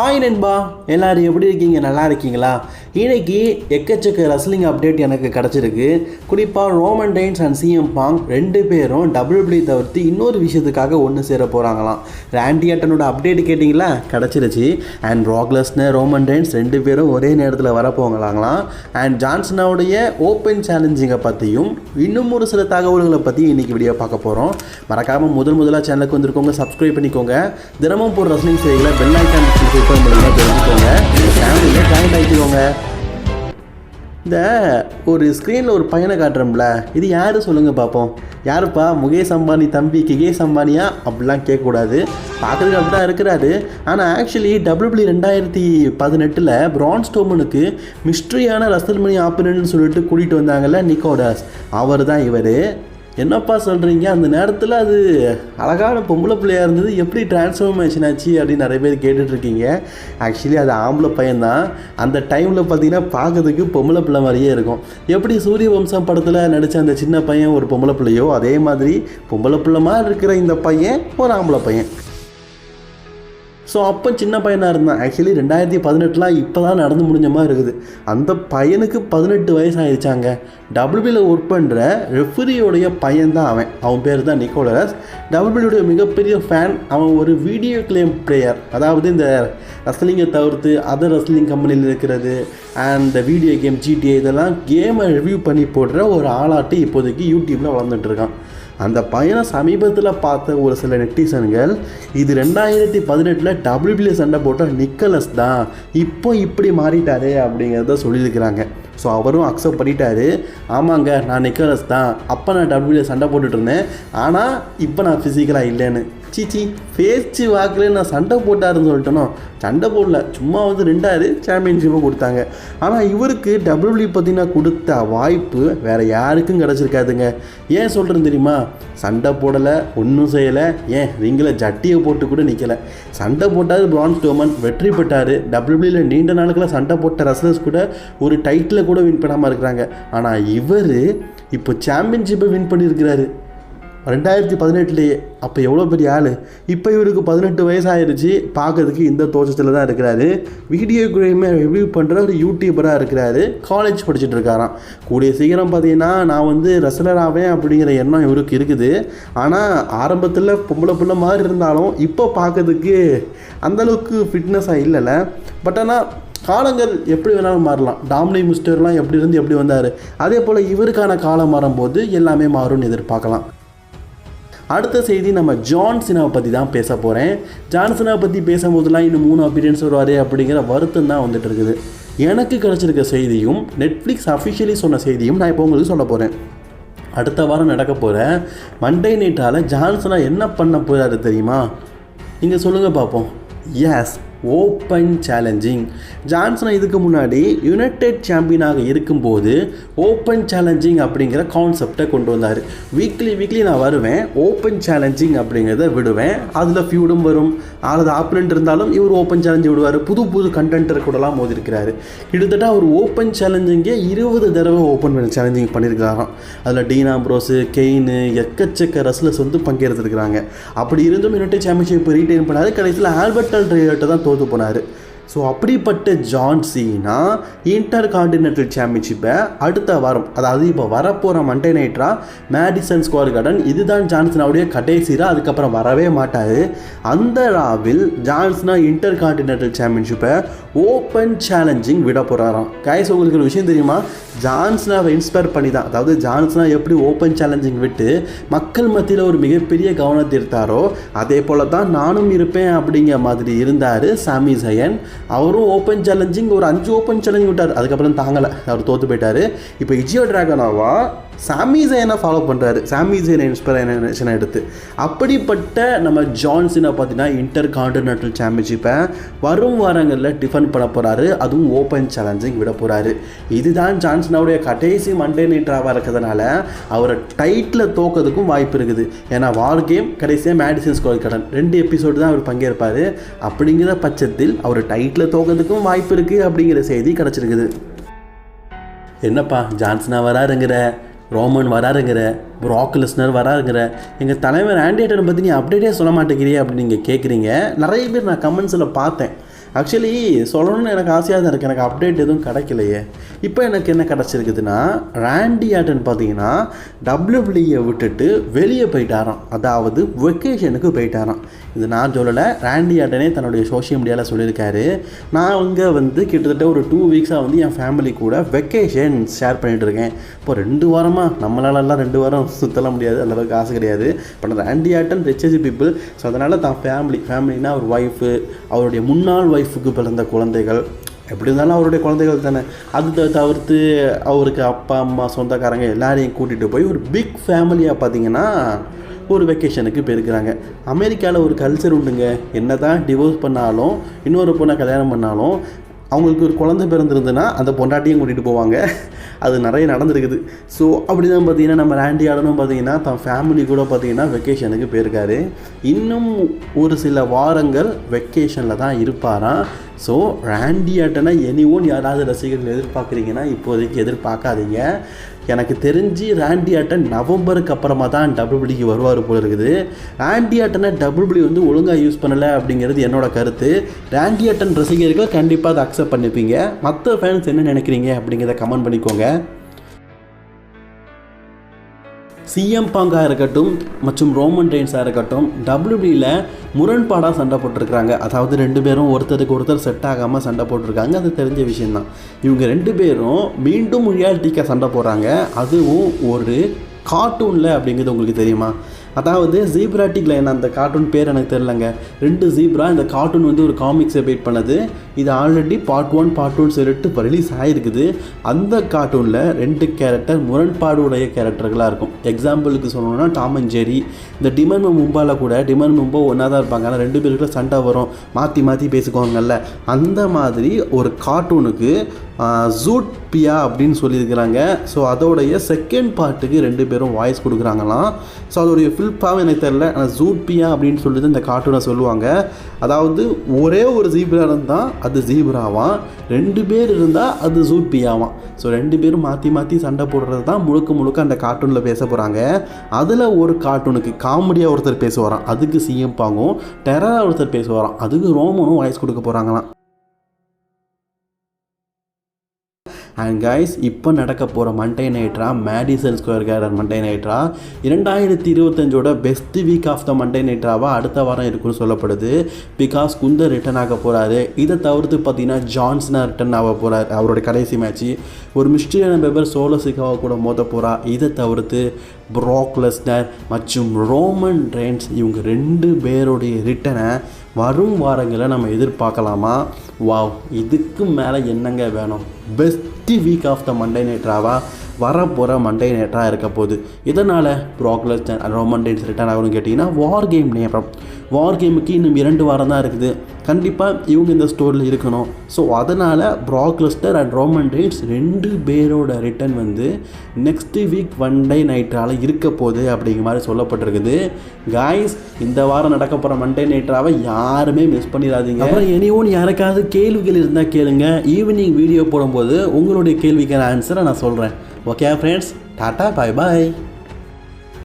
Hi நண்பா. எல்லாரும் எப்படி இருக்கீங்க? நல்லா இருக்கீங்களா? இன்னைக்கு எக்கச்சக்க ரஸ்லிங் அப்டேட் எனக்கு கிடச்சிருக்கு. குறிப்பாக Roman Reigns and C M Punk ரெண்டு பேரும் டபிள்யூபிள்யூ தவிர்த்து இன்னொரு விஷயத்துக்காக ஒன்று சேர போகிறாங்களாம் ரேண்டி ஆட்டனோட அப்டேட் கேட்டிங்களா? கிடச்சிருச்சு. அண்ட் ராக்லஸ்னர் ரோமன் டைன்ஸ் ரெண்டு பேரும் ஒரே நேரத்தில் வரப்போங்களாங்களாம் அண்ட் ஜான்சனாவுடைய ஓப்பன் சேலஞ்சிங்கை பற்றியும் இன்னும் ஒரு சில தகவல்களை பற்றியும் இன்றைக்கி வீடியோ பார்க்க போகிறோம் மறக்காமல் முதல் முதலாக சேனலுக்கு வந்திருக்கோங்க சப்ஸ்கிரைப் பண்ணிக்கோங்க. தினமும் போகிற ரஸ்லிங் செய்திகளை பெல் ஐக்கான் சூப்பர் மூலமாக தெரிஞ்சுக்கோங்க ஃபேமிலியில் ஜாயின் ஆகிக்கோங்க இந்த ஒரு ஸ்க்ரீனில் ஒரு பையனை காட்டுறோம்ல இது யார் சொல்லுங்கள் பார்ப்போம் யாருப்பா? முகேஷ் அம்பானி தம்பி கிகேஷ் அம்பானியா? அப்படிலாம் கேட்கக்கூடாது. பார்க்குறதுக்கு அப்படி தான் இருக்கிறாரு ஆனால் ஆக்சுவலி டபிள்யூபிள்யூ ரெண்டாயிரத்தி பதினெட்டில் பிரான் ஸ்டோமனுக்கு மிஸ்ட்ரியான ரசல்மணி ஆப்பனன்னு சொல்லிட்டு கூட்டிகிட்டு வந்தாங்கல்ல நிக்கோடாஸ் அவர் தான் இவர். என்னப்பா சொல்கிறீங்க அந்த நேரத்தில் அது அழகான பொம்பளை பிள்ளையாக இருந்தது. எப்படி டிரான்ஸ்ஃபர்மேஷன் ஆச்சு அப்படின்னு நிறைய பேர் கேட்டுட்ருக்கீங்க. ஆக்சுவலி அது ஆம்பளை பையன்தான். அந்த டைமில் பார்த்தீங்கன்னா பார்க்கறதுக்கு பொம்பளை பிள்ளை மாதிரியே இருக்கும். எப்படி சூரிய வம்சம் படத்தில் நடித்த அந்த சின்ன பையன் ஒரு பொம்பளை பிள்ளையோ அதே மாதிரி பொம்பளை பிள்ளை மாதிரி இருக்கிற இந்த பையன் ஒரு ஆம்பளை பையன். ஸோ அப்போ சின்ன பையனாக இருந்தான். ஆக்சுவலி ரெண்டாயிரத்தி பதினெட்டுலாம் இப்போ தான் நடந்து முடிஞ்ச மாதிரி இருக்குது. அந்த பையனுக்கு பதினெட்டு வயசு ஆயிடுச்சாங்க டபுள்பியில் ஒர்க் பண்ணுற ரெஃபரியோடைய பையன் தான் அவன். அவன் பேர் தான் நிக்கோலரஸ். டபுள்பியுடைய மிகப்பெரிய ஃபேன் அவன் ஒரு வீடியோ கிளேம் பிளேயர் அதாவது இந்த ரஸ்லிங்கை தவிர்த்து அதர் ரஸ்லிங் கம்பெனியில் இருக்கிறது அண்ட் வீடியோ கேம் ஜிடிஏ இதெல்லாம் கேமை ரிவ்யூ பண்ணி போடுற ஒரு ஆளாட்டு இப்போதைக்கு யூடியூப்பில் வளர்ந்துட்டுருக்கான் அந்த பையனை சமீபத்தில் பார்த்த ஒரு சில நெட்டிசன்கள் இது ரெண்டாயிரத்தி பதினெட்டில் டபிள்யூபிள்யூ சண்டை போட்ட நிக்கலஸ் தான் இப்போ இப்படி மாறிட்டாரு அப்படிங்கிறத சொல்லியிருக்கிறாங்க. ஸோ அவரும் அக்செப்ட் பண்ணிட்டாரு. ஆமாங்க நான் நிக்கலஸ் தான். அப்போ நான் டபிள்யூபிள்யூ சண்டை போட்டுட்ருந்தேன் ஆனால் இப்போ நான் ஃபிசிக்கலாக இல்லைன்னு. சீச்சி பேச்சு வாக்கில் நான் சண்டை போட்டாருன்னு சொல்லிட்டேனோ? சண்டை போடல சும்மா வந்து ரெண்டாவது சாம்பியன்ஷிப்பை கொடுத்தாங்க. ஆனால் இவருக்கு டபிள்யூபிள்யூ பார்த்தீங்கன்னா கொடுத்த வாய்ப்பு வேறு யாருக்கும் கிடச்சிருக்காதுங்க. ஏன் சொல்கிறேன்னு தெரியுமா? சண்டை போடலை ஒன்றும் செய்யலை. ஏன்? ரிங்கில் ஜட்டியை போட்டு கூட நிற்கலை சண்டை போட்டார் பிரான் ஸ்டோமன் வெற்றி பெற்றார். டபிள்யூபிள்யூவில் நீண்ட நாளுக்கெல்லாம் சண்டை போட்ட ரசலர்ஸ் கூட ஒரு டைட்டில் கூட வின் பண்ணாமல் இருக்கிறாங்க. ஆனால் இவர் இப்போ சாம்பியன்ஷிப்பை வின் பண்ணியிருக்கிறாரு. ரெண்டாயிரத்தி பதினெட்டுலேயே அப்போ எவ்வளோ பெரிய ஆள்? இப்போ இவருக்கு பதினெட்டு வயசாகிருச்சு பார்க்கறதுக்கு இந்த தோஷத்தில் தான் இருக்கிறாரு. வீடியோ கேமே ரிவ்யூ பண்ணுற ஒரு யூடியூபராக இருக்கிறாரு. காலேஜ் படிச்சுட்டு இருக்காராம். கூடிய சீக்கிரம் பார்த்தீங்கன்னா நான் வந்து ரசலராவேன் அப்படிங்கிற எண்ணம் இவருக்கு இருக்குது. ஆனால் ஆரம்பத்தில் பொம்பளை பிள்ளை மாதிரி இருந்தாலும் இப்போ பார்க்கறதுக்கு அந்தளவுக்கு ஃபிட்னஸாக இல்லைல்ல. பட் ஆனால் காலங்கள் எப்படி வேணாலும் மாறலாம். டாமினி மிஸ்டர்லாம் எப்படி இருந்து எப்படி வந்தார்? அதே போல் இவருக்கான காலம் மாறும்போது எல்லாமே மாறும்னு எதிர்பார்க்கலாம். அடுத்த செய்தி நம்ம ஜான்சினாவை பற்றி தான் பேச போகிறேன் ஜான்சனாவை பற்றி பேசும்போதெல்லாம் இன்னும் மூணு அப்பீரியன்ஸ் வருவார் அப்படிங்கிற வருத்தம் தான் வந்துட்டு இருக்குது. எனக்கு கிடச்சிருக்க செய்தியும் நெட்ஃப்ளிக்ஸ் அஃபிஷியலி சொன்ன செய்தியும் நான் இப்போ உங்களுக்கு சொல்ல போகிறேன் அடுத்த வாரம் நடக்க போகிற மண்டே நைட்டால் ஜான்சனா என்ன பண்ண போகிறாரு தெரியுமா? நீங்கள் சொல்லுங்கள் பார்ப்போம் எஸ் ஓப்பன் சேலஞ்சிங். ஜான்சன் இதுக்கு முன்னாடி யுனைடெட் சாம்பியனாக இருக்கும்போது ஓப்பன் சேலஞ்சிங் அப்படிங்கிற கான்செப்டை கொண்டு வந்தார். வீக்லி வீக்லி நான் வருவேன் ஓப்பன் சேலஞ்சிங் அப்படிங்கிறத விடுவேன். அதில் ஃபியூடும் வரும். அல்லது ஆப்பனண்ட் இருந்தாலும் இவர் ஓப்பன் சேலஞ்சு விடுவார். புது புது கண்டென்ட்டர் கூடலாம் மோதிருக்கிறார். கிட்டத்தட்ட அவர் ஓப்பன் சேலஞ்சிங்கே இருபது தடவை ஓப்பன் பண்ணி சேலஞ்சிங் பண்ணியிருக்காராம் அதில் டீனா ப்ரோஸு கெயின் எக்கச்சக்க ரஸ்லர்ஸ் வந்து பங்கேற்றுருக்கிறாங்க. அப்படி இருந்தும் யுனைடெட் சாம்பியன்ஷிப் ரீட்டைன் பண்ணாரு. கடைசியில் ஆல்பர்ட் ட்ரையர்ட்டை தான் தோற்று போனார். ஸோ அப்படிப்பட்ட ஜான் சீனா இன்டர் காண்டினென்டல் சாம்பியன்ஷிப்பை அடுத்த வாரம் அதாவது இப்போ வரப்போகிற Monday night raw Madison Square Garden இதுதான் ஜான்சனாவுடைய கடைசிரா அதுக்கப்புறம் வரவே மாட்டார். அந்த ராவில் ஜான்சனா இன்டர் காண்டினென்டல் சாம்பியன்ஷிப்பை ஓப்பன் சேலஞ்சிங் விட போகிறாராம் கைஸ் உங்களுக்கு ஒரு விஷயம் தெரியுமா? ஜான்சனாவை இன்ஸ்பயர் பண்ணி தான் அதாவது ஜான்ஸ்னா எப்படி ஓப்பன் சேலஞ்சிங் விட்டு மக்கள் மத்தியில் ஒரு மிகப்பெரிய கவனத்தை எடுத்தாரோ அதே போல் தான் நானும் இருப்பேன் அப்படிங்கிற மாதிரி இருந்தார் சாமி ஜயன். அவரும் ஓப்பன் சேலஞ்சிங் ஒரு அஞ்சு ஓப்பன் சேலஞ்சிங் விட்டார். அதுக்கப்புறம் தாங்கலை. அவர் தோற்று போயிட்டார். இப்போ இஜியோ டிராகனாவா? சாமி ஜெயனை ஃபாலோ பண்ணுறாரு சாமி ஜெயனை இன்ஸ்பிரேஷனை எடுத்து. அப்படிப்பட்ட நம்ம ஜான்சினை பார்த்தீங்கன்னா இன்டர் கான்டினென்டல் சாம்பியன்ஷிப்பை வரும் வாரங்களில் டிஃபன் பண்ண போகிறாரு அதுவும் ஓப்பன் சேலஞ்சிங் விட போகிறாரு இதுதான் ஜான்சனாவுடைய கடைசி மண்டே நீட்ராவாக இருக்கிறதுனால அவரை டைட்டில் தோக்கிறதுக்கும் வாய்ப்பு இருக்குது. ஏன்னா வார் கேம் கடைசியாக மேடிசன் ஸ்கோர் கடன் ரெண்டு எபிசோடு தான் அவர் பங்கேற்பார். அப்படிங்கிற பட்சத்தில் அவர் டைட்டில் தோக்கிறதுக்கும் வாய்ப்பு இருக்குது அப்படிங்கிற செய்தி கிடச்சிருக்குது. என்னப்பா ஜான்சனா வராருங்கிற? ரோமன் வராருங்கிற ப்ராக்லிஸ்னர் வராருங்கிற எங்கள் தலைவர் ஆண்டியேட்டரை பற்றி நீ அப்டேட்டே சொல்ல மாட்டேங்கிறியே அப்படின்னு நீங்கள் கேட்குறீங்க நிறைய பேர் நான் கமெண்ட்ஸில் பார்த்தேன். ஆக்சுவலி சொல்லணும்னு எனக்கு ஆசையாக தான் இருக்குது எனக்கு அப்டேட் எதுவும் கிடைக்கலையே. இப்போ எனக்கு என்ன கிடச்சிருக்குதுன்னா ராண்டி ஆட்டன் பார்த்தீங்கன்னா டபிள்யூபிள்யூயை விட்டுட்டு வெளியே போயிட்டாராம். அதாவது வெக்கேஷனுக்கு போயிட்டாராம். இது நான் சொல்லலை ராண்டி ஆட்டனே தன்னுடைய சோஷியல் மீடியாவில் சொல்லியிருக்காரு. நான் அங்கே வந்து கிட்டத்தட்ட ஒரு டூ வீக்ஸாக வந்து என் ஃபேமிலி கூட வெக்கேஷன் ஷேர் பண்ணிகிட்டு இருக்கேன். இப்போ ரெண்டு வாரமாக நம்மளாலலாம் ரெண்டு வாரம் சுற்றலாம் முடியாது. அந்தளவுக்கு ஆசை கிடையாது. பட் ராண்டி ஆட்டன் ரிச்சேஜ் பீப்புள் ஸோ அதனால் தான் ஃபேமிலி ஃபேமிலினா அவர் ஒய்ஃபு அவருடைய முன்னாள் ஒய்ஃபுக்கு பிறந்த குழந்தைகள். எப்படி இருந்தாலும் அவருடைய குழந்தைகள் தானே. அது தவிர்த்து அவருக்கு அப்பா அம்மா சொந்தக்காரங்க எல்லாரையும் கூட்டிகிட்டு போய் ஒரு பிக் ஃபேமிலியாக பார்த்தீங்கன்னா ஒரு வெக்கேஷனுக்கு போயிருக்கிறாங்க. அமெரிக்காவில் ஒரு கல்ச்சர் உண்டுங்க. என்ன தான் டிவோர்ஸ் பண்ணாலும் இன்னொரு பொண்ணை கல்யாணம் பண்ணாலும் அவங்களுக்கு ஒரு குழந்தை பிறந்திருந்துன்னா அந்த பொண்டாட்டியும் கூட்டிகிட்டு போவாங்க. அது நிறைய நடந்திருக்குது. ஸோ அப்படி தான் பார்த்தீங்கன்னா நம்ம ராண்டி ஆடனும் பார்த்தீங்கன்னா தன் ஃபேமிலி கூட பார்த்தீங்கன்னா வெக்கேஷனுக்கு போயிருக்காரு. இன்னும் ஒரு சில வாரங்கள் வெக்கேஷனில் தான் இருப்பாராம். ஸோ ரேண்டி ஆட்டனை எனி ஒன் யாராவது ரசிகர்கள் எதிர்பார்க்குறீங்கன்னா இப்போதைக்கு எதிர்பார்க்காதீங்க. எனக்கு தெரிஞ்சு ரேண்டி ஆட்டன் நவம்பருக்கு அப்புறமா தான் டபுள்பிடிக்கு வருவார் போல இருக்குது. ஆண்டி ஆட்டனை டபுள்பிடி வந்து ஒழுங்காக யூஸ் பண்ணலை அப்படிங்கிறது என்னோட கருத்து. ரேண்டி ஆட்டன் ரசிகர்கள் கண்டிப்பாக அதை அக்செப்ட் பண்ணிப்பீங்க. மற்ற ஃபேன்ஸ் என்ன நினைக்கிறீங்க அப்படிங்கிறத கமெண்ட் பண்ணிக்கோங்க. சிஎம் பாங்காக இருக்கட்டும் மற்றும் ரோமன் ரெயின்ஸாக இருக்கட்டும் டபிள்யூபியில் முரண்பாடாக சண்டை போட்டிருக்கிறாங்க. அதாவது ரெண்டு பேரும் ஒருத்தருக்கு ஒருத்தர் செட் ஆகாமல் சண்டை போட்டிருக்காங்க. அது தெரிஞ்ச விஷயம்தான். இவங்க ரெண்டு பேரும் மீண்டும் ரியாலிட்டிக்காக சண்டை போடுறாங்க. அதுவும் ஒரு கார்ட்டூனில் அப்படிங்கிறது உங்களுக்கு தெரியுமா? அதாவது ஜீப்ராட்டிக் லைன் அந்த கார்ட்டூன் பேர் எனக்கு தெரிலங்க ரெண்டு ஜீப்ரா இந்த கார்ட்டூன் வந்து ஒரு காமிக்ஸை பேட் பண்ணது. இது ஆல்ரெடி பார்ட் ஒன் பார்ட் டூன்னு சொல்லிட்டு ரிலீஸ் ஆகிருக்குது அந்த கார்ட்டூனில் ரெண்டு கேரக்டர் முரண்பாடு உடைய கேரக்டர்களாக இருக்கும் எக்ஸாம்பிளுக்கு சொல்லணும்னா டாம் அண்ட் ஜெரி இந்த டிமன் மும்பால கூட டிமன் மும்பா ஒன்றா தான் இருப்பாங்க. ஆனால் ரெண்டு பேருக்குள்ள சண்டை வரும். மாற்றி மாற்றி பேசிக்குவாங்கல்ல. அந்த மாதிரி ஒரு கார்ட்டூனுக்கு ஜூட் பியா அப்படின்னு சொல்லியிருக்கிறாங்க. ஸோ அதோடைய செகண்ட் பார்ட்டுக்கு ரெண்டு பேரும் வாய்ஸ் கொடுக்குறாங்களாம். ஸோ அதோடைய ஃபில்பாவும் எனக்கு தெரில ஆனால் ஜூட் பியா அப்படின்னு சொல்லிட்டு இந்த கார்ட்டூனை சொல்லுவாங்க. அதாவது ஒரே ஒரு ஜீப்ரா இருந்தால் அது ஜீப்ராவாம் ரெண்டு பேர் இருந்தால் அது ஜூட் பியாவாம் ஸோ ரெண்டு பேரும் மாற்றி மாற்றி சண்டை போடுறது தான் முழுக்க முழுக்க அந்த கார்ட்டூனில் பேச போகிறாங்க அதில் ஒரு கார்ட்டூனுக்கு காமெடியாக ஒருத்தர் பேசுவாராம். அதுக்கு சிஎம் பாங்கும் டெரராக ஒருத்தர் பேசுவாராம். அதுக்கு ரோமனும் வாய்ஸ் கொடுக்க போகிறாங்களாம் அண்ட் கைஸ் இப்போ நடக்க போகிற Monday night raw Madison Square Garden Monday night raw இரண்டாயிரத்தி இருபத்தஞ்சோட best week of the Monday நைட்ராவாக அடுத்த வாரம் இருக்குன்னு சொல்லப்படுது. பிகாஸ் குந்தர் ரிட்டர்ன் ஆக போகிறாரு இதை தவிர்த்து பார்த்தீங்கன்னா ஜான்ஸ்னா ரிட்டர்ன் ஆக போகிறார் அவரோட கடைசி மேட்ச்சு ஒரு மிஸ்டரியான பேப்பர் சோலோ சிக்காவை கூட மோத போகிறா இதை தவிர்த்து ப்ராக் லெஸ்னர் மற்றும் ரோமன் ரெயின்ஸ் இவங்க ரெண்டு பேருடைய ரிட்டனை வரும் வாரங்களில் நம்ம எதிர்பார்க்கலாமா? வாவ் இதுக்கு மேலே என்னங்க வேணும்? Best week of the Monday நைட்ராவா வரப்போகிற மண்டே நேற்றாக இருக்க போகுது. இதனால் ப்ராக்லஸ் ரோமன் டேன்ஸ் ரிட்டர்ன் ஆகணும்னு கேட்டிங்கன்னா வார் கேம் நேரம் வார் கேமுக்கு இன்னும் இரண்டு வாரம் தான் இருக்குது. கண்டிப்பாக இவங்க இந்த ஸ்டோரில் இருக்கணும். ஸோ அதனால் ப்ராக்லஸ்டர் அண்ட் ரோமன் ரெய்ட்ஸ் ரெண்டு பேரோட ரிட்டர்ன் வந்து நெக்ஸ்ட்டு வீக் ஒன் டே நைட்டால் இருக்க போகுது அப்படிங்கிற மாதிரி சொல்லப்பட்டிருக்குது. காய்ஸ் இந்த வாரம் நடக்க போகிற மண்டே நைட்ராவை யாருமே மிஸ் பண்ணிடாதீங்க. அப்புறம் எனிவும் யாருக்காவது கேள்விகள் இருந்தால் கேளுங்க. ஈவினிங் வீடியோ போடும்போது உங்களுடைய கேள்விக்கான ஆன்சரை நான் சொல்கிறேன் okay friends tata bye bye